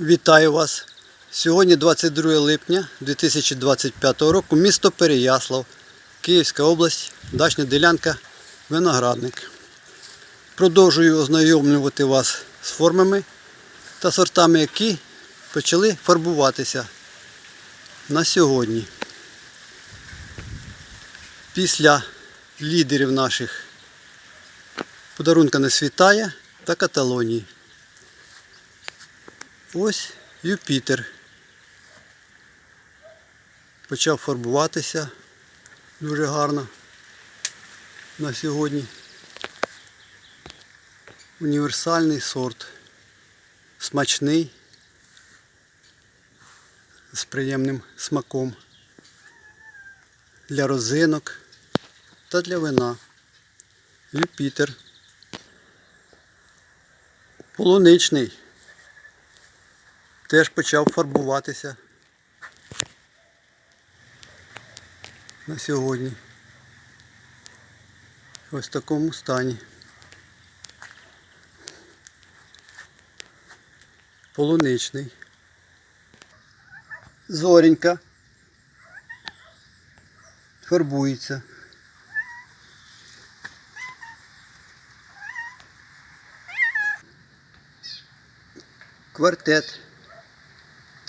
Вітаю вас! Сьогодні 22 липня 2025 року, місто Переяслав, Київська область, дачна ділянка Виноградник. Продовжую ознайомлювати вас з формами та сортами, які почали фарбуватися на сьогодні. Після лідерів наших подарунка не світає та Каталонії. Ось Юпітер. Почав фарбуватися дуже гарно на сьогодні. Універсальний сорт. Смачний, з приємним смаком. Для розинок та для вина. Юпітер. Полуничний теж почав фарбуватися на сьогодні. Ось в такому стані. Полуничний. Зорінька. Фарбується. Квартет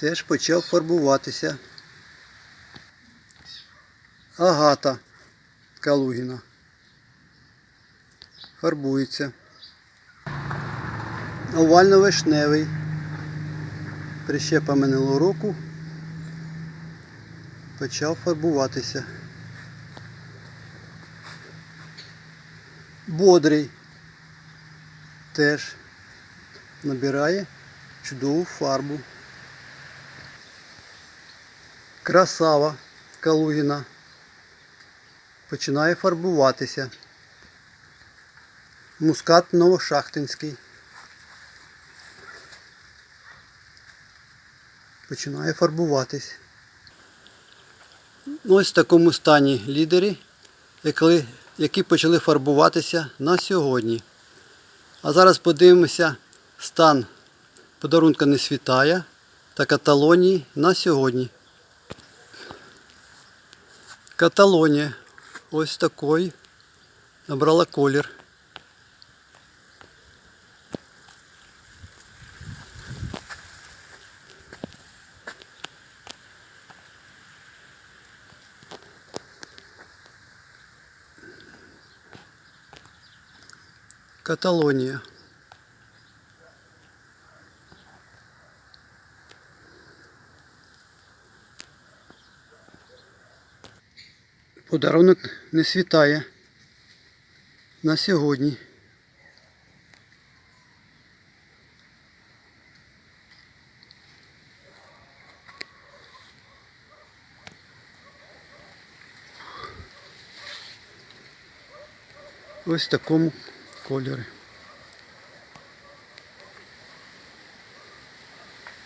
теж почав фарбуватися. Агата Калугіна. Фарбується. Овально-вишневий. Прищепа минулого року. Почав фарбуватися. Бодрий. Теж набирає чудову фарбу. Красава Калугіна починає фарбуватися. Мускат Новошахтинський. Починає фарбуватись. Ось в такому стані лідери, які- почали фарбуватися на сьогодні. А зараз подивимося стан подарунка не світає та Каталонії на сьогодні. Каталонія. Ось такий набрала колір. Каталонія. Подарунок не світає на сьогодні. Ось в такому кольорі.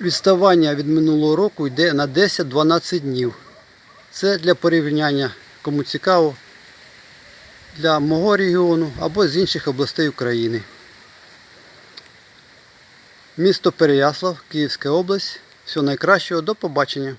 Відставання від минулого року йде на 10-12 днів. Це для порівняння, кому цікаво, для мого регіону або з інших областей України. Місто Переяслав, Київська область. Всього найкращого, до побачення.